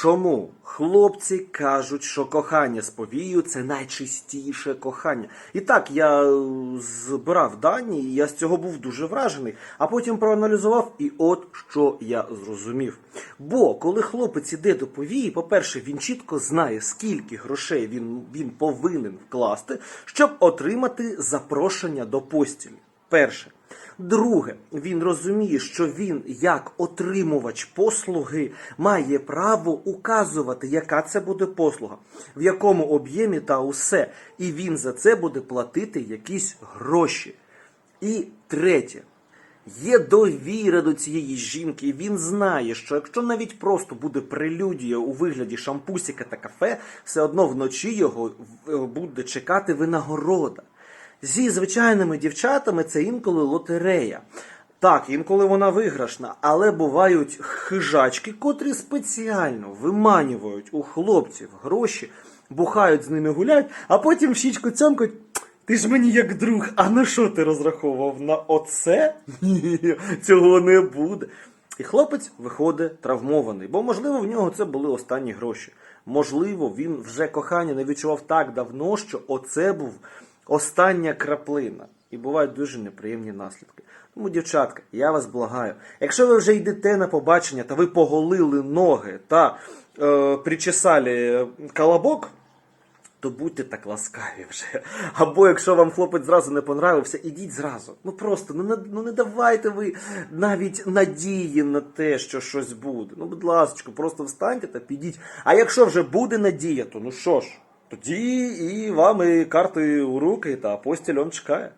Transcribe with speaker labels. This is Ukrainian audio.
Speaker 1: Чому хлопці кажуть, що кохання з повією це найчистіше кохання? І так, я е, збирав дані, і я з цього був дуже вражений, а потім проаналізував, і от що я зрозумів. Бо коли хлопець іде до повії, по-перше, він чітко знає, скільки грошей він, він повинен вкласти, щоб отримати запрошення до постілі. Перше. Друге, він розуміє, що він, як отримувач послуги, має право указувати, яка це буде послуга, в якому об'ємі та усе. І він за це буде платити якісь гроші. І третє. Є довіра до цієї жінки, і він знає, що якщо навіть просто буде прелюдія у вигляді шампусіка та кафе, все одно вночі його е, буде чекати винагорода. Зі звичайними дівчатами це інколи лотерея. Так, інколи вона виграшна, але бувають хижачки, котрі спеціально виманюють у хлопців гроші, бухають з ними гуляють, а потім в щічку цьомкають. Ти ж мені як друг, а на що ти розраховував? На оце? Ні, цього не буде. І хлопець виходить травмований, бо, можливо, в нього це були останні гроші. Можливо, він вже кохання не відчував так давно, що оце був остання краплина. І бувають дуже неприємні наслідки. Тому, дівчатка, я вас благаю. Якщо ви вже йдете на побачення та ви поголили ноги та е, причесали колобок, то будьте так ласкаві вже. Або якщо вам хлопець зразу не понравився, ідіть зразу. Ну просто ну не, ну не давайте ви навіть надії на те, що щось буде. Ну, будь ласка, просто встаньте та підіть. А якщо вже буде надія, то ну що ж, тоді і вам і карти у руки, та постіль он чекає.